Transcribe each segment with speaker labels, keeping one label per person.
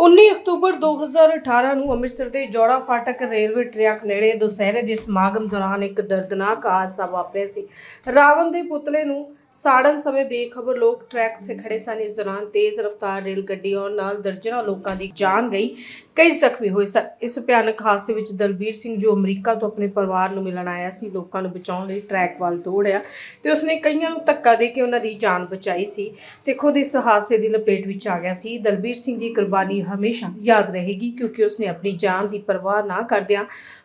Speaker 1: 19 October 2018 ਨੂੰ ਅੰਮ੍ਰਿਤਸਰ ਦੇ ਜੋੜਾ ਫਾਟਕ ਰੇਲਵੇ ਟਰੈਕ ਨੇੜੇ ਦੁਸਹਿਰੇ ਦੇ ਸਮਾਗਮ ਦੌਰਾਨ ਇੱਕ ਦਰਦਨਾਕ ਹਾਦਸਾ ਵਾਪਰਿਆ ਸੀ। ਰਾਵਣ ਦੇ ਪੁਤਲੇ ਨੂੰ ਸਾੜਨ ਸਮੇਂ ਬੇਖਬਰ ਲੋਕ ਟਰੈਕ ਤੇ ਖੜੇ ਸਨ। ਇਸ ਦੌਰਾਨ ਤੇਜ਼ ਰਫ਼ਤਾਰ ਰੇਲ ਗੱਡੀ ਆਉਣ ਨਾਲ ਦਰਜਨਾਂ ਲੋਕਾਂ ਦੀ ਜਾਨ ਗਈ, ਕਈ ਜ਼ਖਮੀ ਹੋਏ ਸਨ। ਇਸ ਭਿਆਨਕ ਹਾਦਸੇ ਵਿੱਚ ਦਲਬੀਰ ਸਿੰਘ ਜੋ ਅਮਰੀਕਾ ਤੋਂ ਆਪਣੇ ਪਰਿਵਾਰ ਨੂੰ ਮਿਲਣ ਆਇਆ ਸੀ, ਲੋਕਾਂ ਨੂੰ ਬਚਾਉਣ ਲਈ ਟਰੈਕ ਵੱਲ ਦੌੜਿਆ ਤੇ ਉਸਨੇ ਕਈਆਂ ਨੂੰ ਧੱਕਾ ਦੇ ਕੇ ਉਹਨਾਂ ਦੀ ਜਾਨ ਬਚਾਈ ਸੀ ਤੇ ਖੁਦ ਇਸ ਹਾਦਸੇ ਦੀ ਲਪੇਟ ਵਿੱਚ ਆ ਗਿਆ ਸੀ। ਦਲਬੀਰ ਸਿੰਘ ਦੀ ਕੁਰਬਾਨੀ ਹਮੇਸ਼ਾ ਯਾਦ ਰਹੇਗੀ ਕਿਉਂਕਿ ਉਸਨੇ ਆਪਣੀ ਜਾਨ ਦੀ ਪਰਵਾਹ ਨਾ ਕਰਦਿਆਂ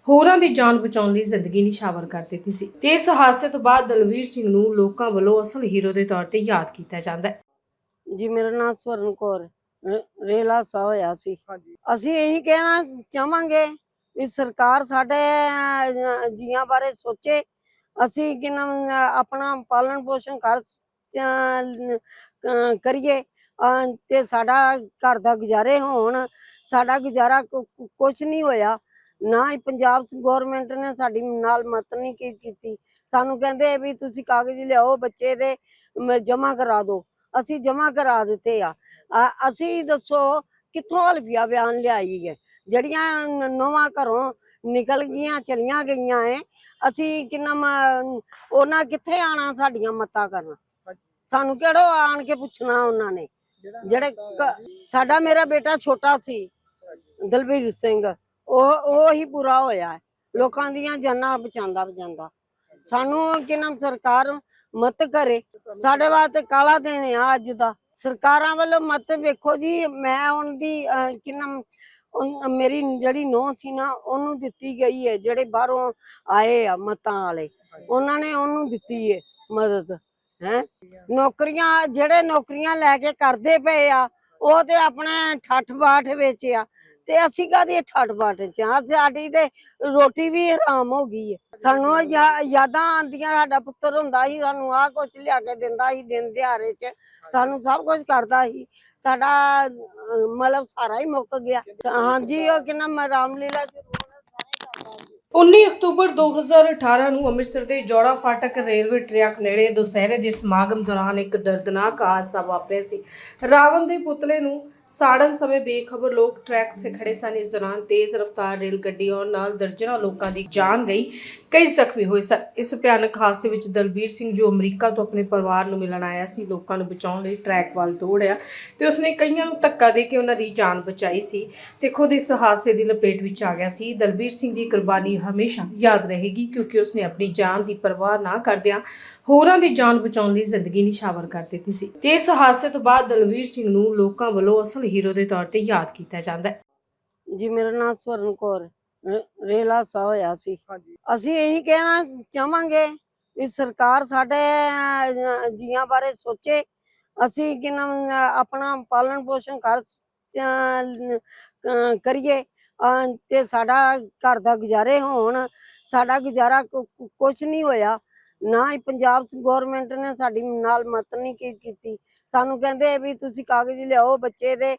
Speaker 1: ਹੋਰਾਂ ਦੀ ਜਾਨ ਬਚਾਉਣ ਲਈ ਜ਼ਿੰਦਗੀ ਨਿਸ਼ਾਵਰ ਕਰ ਦਿੱਤੀ ਸੀ। ਤੇ ਇਸ ਹਾਦਸੇ ਤੋਂ ਬਾਅਦ ਦਲਵੀਰ ਸਿੰਘ ਨੂੰ ਲੋਕਾਂ ਵੱਲੋਂ ਅਸਲ ਹੀਰੋ ਦੇ ਤੌਰ ਤੇ ਯਾਦ ਕੀਤਾ ਜਾਂਦਾ ਹੈ।
Speaker 2: ਜੀ ਮੇਰਾ ਨਾਮ ਸਵਰਨ ਕੌਰ ਰ- ਰੇਲ ਹਾਦਸਾ ਹੋਇਆ ਸੀ।
Speaker 3: ਹਾਂਜੀ।
Speaker 2: ਅਸੀਂ ਇਹੀ ਕਹਿਣਾ ਚਾਹਾਂਗੇ ਵੀ ਸਰਕਾਰ ਸਾਡੇ ਅਹ, ਜੀਆਂ ਬਾਰੇ ਸੋਚੇ। ਅਸੀਂ ਕਿ ਨਾਮ ਅਹ, ਆਪਣਾ ਪਾਲਣ ਪੋਸ਼ਣ ਕਰ ਸ- ਅਹ, ਅਹ, ਕਰੀਏ। ਅਹ, ਤੇ ਸਾਡਾ ਘਰ ਦਾ ਗੁਜ਼ਾਰੇ ਹੋਣ। ਸਾਡਾ ਗੁਜ਼ਾਰਾ ਕੁਝ ਨਹੀਂ ਹੋਇਆ। ਨਾ ਹੀ ਪੰਜਾਬ ਗਵਰਨਮੈਂਟ ਨੇ ਸਾਡੀ ਨਾਲ ਮਦਦ ਨਹੀਂ ਕੀ- ਕੀਤੀ। ਸਾਨੂੰ ਕਹਿੰਦੇ ਵੀ ਤੁਸੀਂ ਕਾਗਜ਼ ਲਿਆਓ ਬੱਚੇ ਦੇ ਜਮ੍ਹਾਂ ਕਰਾ ਦਿਓ। ਅਸੀਂ ਜਮ੍ਹਾਂ ਕਰਾ ਦਿੱਤੇ ਆ। ਅਸੀਂ ਦੱਸੋ ਕਿੱਥੋਂ ਹਲਫੀਆ ਬਿਆਨ ਲਿਆਈ ਹੈ? ਜਿਹੜੀਆਂ ਨੌਵਾਂ ਘਰੋਂ ਨਿਕਲ ਗਈਆਂ ਚਲੀਆਂ ਗਈਆਂ ਐ ਅਸੀਂ ਕਿੰਨਾ ਉਹਨਾਂ ਕਿੱਥੇ ਆਣਾ ਸਾਡੀਆਂ ਮੱਤਾਂ ਕਰਨ? ਸਾਨੂੰ ਕਿਹੜੋ ਆਣ ਕੇ ਪੁੱਛਣਾ ਉਹਨਾਂ ਨੇ?
Speaker 3: ਜਿਹੜਾ
Speaker 2: ਸਾਡਾ ਮੇਰਾ ਬੇਟਾ ਛੋਟਾ ਸੀ ਦਲਬੀਰ ਸਿੰਘ। ਉਹ ਉਹ ਹੀ ਪੂਰਾ ਹੋਇਆ। ਲੋਕਾਂ ਦੀਆਂ ਜਾਨਾਂ ਬਚਾਉਂਦਾ ਬਚਾਉਂਦਾ ਸਾਨੂੰ ਕਿੰਨਾ ਸਰਕਾਰ ਮਤ ਕਰੇ। ਸਾਡੇ ਵਾਸਤੇ ਕਾਲਾ ਦਿਨ ਆ ਅੱਜ ਦਾ। ਸਰਕਾਰਾਂ ਵੱਲੋਂ ਮਤ ਵੇਖੋ ਜੀ, ਮੈਂ ਉਹਦੀ ਕਿੰਨਾ ਮੇਰੀ ਜਿਹੜੀ ਨੋ ਸੀ ਨਾ, ਉਹਨੂੰ ਦਿੱਤੀ ਗਈ ਹੈ, ਜਿਹੜੇ ਬਾਹਰੋਂ ਆਏ ਆ ਮਤਾਂ ਵਾਲੇ। ਉਹਨਾਂ ਨੇ ਉਹਨੂੰ ਦਿੱਤੀ ਹੈ ਮਦਦ, ਹੈ। ਨੌਕਰੀਆਂ, ਜਿਹੜੇ ਨੌਕਰੀਆਂ ਲੈ ਕੇ ਕਰਦੇ ਪਏ ਆ, ਉਹ ਤੇ ਆਪਣੇ ਠੱਠ ਬਾਠ ਵਿੱਚ ਆ। ਤੇ ਅਸੀਂ ਕਾਹਦੀ ਠੱਠ ਬਾਠ ਚ ਆ ਸਾਡੀ ਤੇ ਰੋਟੀ ਵੀ ਹਰਾਮ ਹੋ ਗਈ ਹੈ ਸਾਨੂੰ ਯਾਦਾਂ ਆਂਦੀਆਂ ਸਾਡਾ ਪੁੱਤਰ ਹੁੰਦਾ ਸੀ, ਸਾਨੂੰ ਆਹ ਕੁਛ ਲਿਆ ਕੇ ਦਿੰਦਾ ਸੀ ਦਿਨ ਦਿਹਾੜੇ ਚ। ਸਾਨੂੰ ਸਭ ਕੁਝ ਕਰਦਾ ਸੀ। ਸਾਡਾ, ਮਤਲਬ ਸਾਰਾ ਹੀ ਮੁੱਕ ਗਿਆ। ਹਾਂਜੀ, ਉਹ ਕਿੰਨਾ ਮੈਂ ਰਾਮਲੀਲਾ ਚ ਰੋਣਾ ਸਾਰੇ ਕਰਦਾ
Speaker 1: 19 ਅਕਤੂਬਰ 2018 ਨੂੰ ਅੰਮ੍ਰਿਤਸਰ ਦੇ ਜੋੜਾ ਫਾਟਕ ਰੇਲਵੇ ਟਰੈਕ ਨੇੜੇ ਦੁਸਹਿਰੇ ਦੇ ਸਮਾਗਮ ਦੌਰਾਨ ਇੱਕ ਦਰਦਨਾਕ ਹਾਦਸਾ ਵਾਪਰਿਆ ਸੀ। ਰਾਵਣ ਦੇ ਪੁਤਲੇ ਨੂੰ ਸਾੜਨ ਸਮੇਂ ਬੇਖਬਰ ਲੋਕ ਟਰੈਕ ਤੇ ਖੜੇ ਸਨ। ਇਸ ਦੌਰਾਨ ਤੇਜ਼ ਰਫ਼ਤਾਰ ਰੇਲ ਗੱਡੀ ਆਉਣ ਨਾਲ ਦਰਜਨਾਂ ਲੋਕਾਂ ਦੀ ਜਾਨ ਗਈ। ਕਈ ਜ਼ਖਮੀ ਹੋਏ ਸਨ। ਇਸ ਭਿਆਨਕ ਹਾਦਸੇ ਵਿੱਚ ਦਲਬੀਰ ਸਿੰਘ ਜੋ ਅਮਰੀਕਾ ਤੋਂ ਆਪਣੇ ਪਰਿਵਾਰ ਨੂੰ ਮਿਲਣ ਆਇਆ ਸੀ, ਲੋਕਾਂ ਨੂੰ ਬਚਾਉਣ ਲਈ ਟਰੈਕ ਵੱਲ ਦੌੜਿਆ ਤੇ ਉਸਨੇ ਕਈਆਂ ਨੂੰ ਧੱਕਾ ਦੇ ਕੇ ਉਹਨਾਂ ਦੀ ਜਾਨ ਬਚਾਈ ਸੀ ਤੇ ਖੁਦ ਇਸ ਹਾਦਸੇ ਦੀ ਲਪੇਟ ਵਿੱਚ ਆ ਗਿਆ ਸੀ। ਦਲਬੀਰ ਸਿੰਘ ਦੀ ਕੁਰਬਾਨੀ ਹਮੇਸ਼ਾ ਯਾਦ ਰਹੇਗੀ ਕਿਉਂਕਿ ਉਸਨੇ ਆਪਣੀ ਜਾਨ ਦੀ ਪਰਵਾਹ ਨਾ ਕਰਦਿਆਂ ਹੋਰਾਂ ਦੀ ਜਾਨ ਬਚਾਉਣ ਲਈ ਜ਼ਿੰਦਗੀ ਨਿਸ਼ਾਵਰ ਕਰ ਦਿੱਤੀ ਸੀ। ਤੇ ਇਸ ਹਾਦਸੇ ਤੋਂ ਬਾਅਦ ਦਲਵੀਰ ਸਿੰਘ ਨੂੰ ਲੋਕਾਂ ਵੱਲੋਂ ਅਸਲ ਹੀਰੋ ਦੇ ਤੌਰ ਤੇ ਯਾਦ ਕੀਤਾ ਜਾਂਦਾ ਹੈ।
Speaker 2: ਜੀ ਮੇਰਾ ਨਾਮ ਸਵਰਨ ਕੌਰ ਰ- ਰੇਲ ਹਾਦਸਾ ਹੋਇਆ ਸੀ।
Speaker 3: ਹਾਂਜੀ।
Speaker 2: ਅਸੀਂ ਇਹੀ ਕਹਿਣਾ ਚਾਹਾਂਗੇ ਵੀ ਸਰਕਾਰ ਸਾਡੇ ਅਹ, ਜੀਆਂ ਬਾਰੇ ਸੋਚੇ। ਅਸੀਂ ਕਿ ਨਾਮ ਅਹ, ਆਪਣਾ ਪਾਲਣ ਪੋਸ਼ਣ ਕਰ ਸ- ਅਹ, ਅਹ, ਕਰੀਏ। ਅਹ, ਤੇ ਸਾਡਾ ਘਰ ਦਾ ਗੁਜ਼ਾਰੇ ਹੋਣ। ਸਾਡਾ ਗੁਜ਼ਾਰਾ ਕੁਝ ਨਹੀਂ ਹੋਇਆ। ਨਾ ਹੀ ਪੰਜਾਬ ਗਵਰਨਮੈਂਟ ਨੇ ਸਾਡੀ ਨਾਲ ਮਦਦ ਨਹੀਂ ਕੀ- ਕੀਤੀ। ਸਾਨੂੰ ਕਹਿੰਦੇ ਵੀ ਤੁਸੀਂ ਕਾਗਜ਼ ਲਿਆਓ ਬੱਚੇ ਦੇ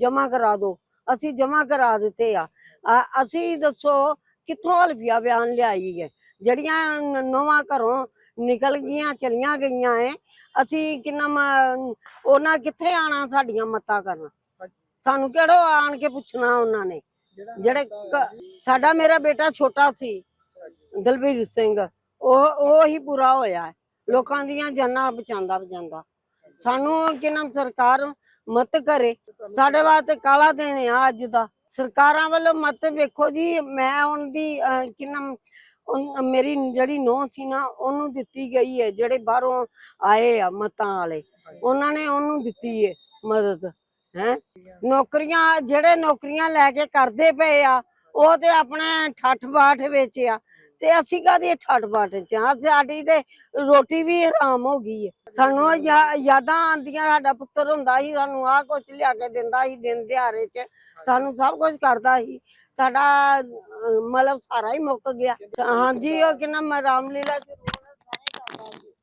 Speaker 2: ਜਮ੍ਹਾਂ ਕਰਾ ਦਿਓ। ਅਸੀਂ ਜਮ੍ਹਾਂ ਕਰਾ ਦਿੱਤੇ ਆ। ਅਸੀਂ ਦੱਸੋ ਕਿੱਥੋਂ ਹਲਫੀਆ ਬਿਆਨ ਲਿਆਈ ਹੈ? ਜਿਹੜੀਆਂ ਨੌਵਾਂ ਘਰੋਂ ਨਿਕਲ ਗਈਆਂ ਚਲੀਆਂ ਗਈਆਂ ਐ ਅਸੀਂ ਕਿੰਨਾ ਉਹਨਾਂ ਕਿੱਥੇ ਆਣਾ ਸਾਡੀਆਂ ਮੱਤਾਂ ਕਰਨ? ਸਾਨੂੰ ਕਿਹੜੋ ਆਣ ਕੇ ਪੁੱਛਣਾ ਉਹਨਾਂ ਨੇ?
Speaker 3: ਜਿਹੜਾ
Speaker 2: ਸਾਡਾ ਮੇਰਾ ਬੇਟਾ ਛੋਟਾ ਸੀ ਦਲਬੀਰ ਸਿੰਘ। ਉਹ ਉਹ ਹੀ ਪੂਰਾ ਹੋਇਆ। ਲੋਕਾਂ ਦੀਆਂ ਜਾਨਾਂ ਬਚਾਉਂਦਾ ਬਚਾਉਂਦਾ ਸਾਨੂੰ ਕਿੰਨਾ ਸਰਕਾਰ ਮਤ ਕਰੇ। ਸਾਡੇ ਵਾਸਤੇ ਕਾਲਾ ਦਿਨ ਆ ਅੱਜ ਦਾ। ਸਰਕਾਰਾਂ ਵੱਲੋਂ ਮਤ ਵੇਖੋ ਜੀ, ਮੈਂ ਉਹਦੀ ਕਿੰਨਾ ਮੇਰੀ ਜਿਹੜੀ ਨੋ ਸੀ ਨਾ, ਉਹਨੂੰ ਦਿੱਤੀ ਗਈ ਹੈ, ਜਿਹੜੇ ਬਾਹਰੋਂ ਆਏ ਆ ਮਤਾਂ ਵਾਲੇ। ਉਹਨਾਂ ਨੇ ਉਹਨੂੰ ਦਿੱਤੀ ਹੈ ਮਦਦ, ਹੈ। ਨੌਕਰੀਆਂ, ਜਿਹੜੇ ਨੌਕਰੀਆਂ ਲੈ ਕੇ ਕਰਦੇ ਪਏ ਆ, ਉਹ ਤੇ ਆਪਣੇ ਠੱਠ ਬਾਠ ਵਿੱਚ ਆ। ਤੇ ਅਸੀਂ ਕਾਹਦੀ ਠੱਠ ਬਾਠ ਚ ਸਾਡੀ ਤੇ ਰੋਟੀ ਵੀ ਹਰਾਮ ਹੋ ਗਈ ਹੈ ਸਾਨੂੰ ਯਾ- ਯਾਦਾਂ ਆਂਦੀਆਂ ਸਾਡਾ ਪੁੱਤਰ ਹੁੰਦਾ ਸੀ, ਸਾਨੂੰ ਆਹ ਕੁਛ ਲਿਆ ਕੇ ਦਿੰਦਾ ਸੀ ਦਿਨ ਦਿਹਾੜੇ ਚ। ਸਾਨੂੰ ਸਭ ਕੁਝ ਕਰਦਾ ਸੀ। ਸਾਡਾ ਮਤਲਬ ਸਾਰਾ ਹੀ ਮੁੱਕ ਗਿਆ। ਹਾਂਜੀ, ਉਹ ਕਿੰਨਾ ਮੈਂ ਰਾਮਲੀਲਾ ਚ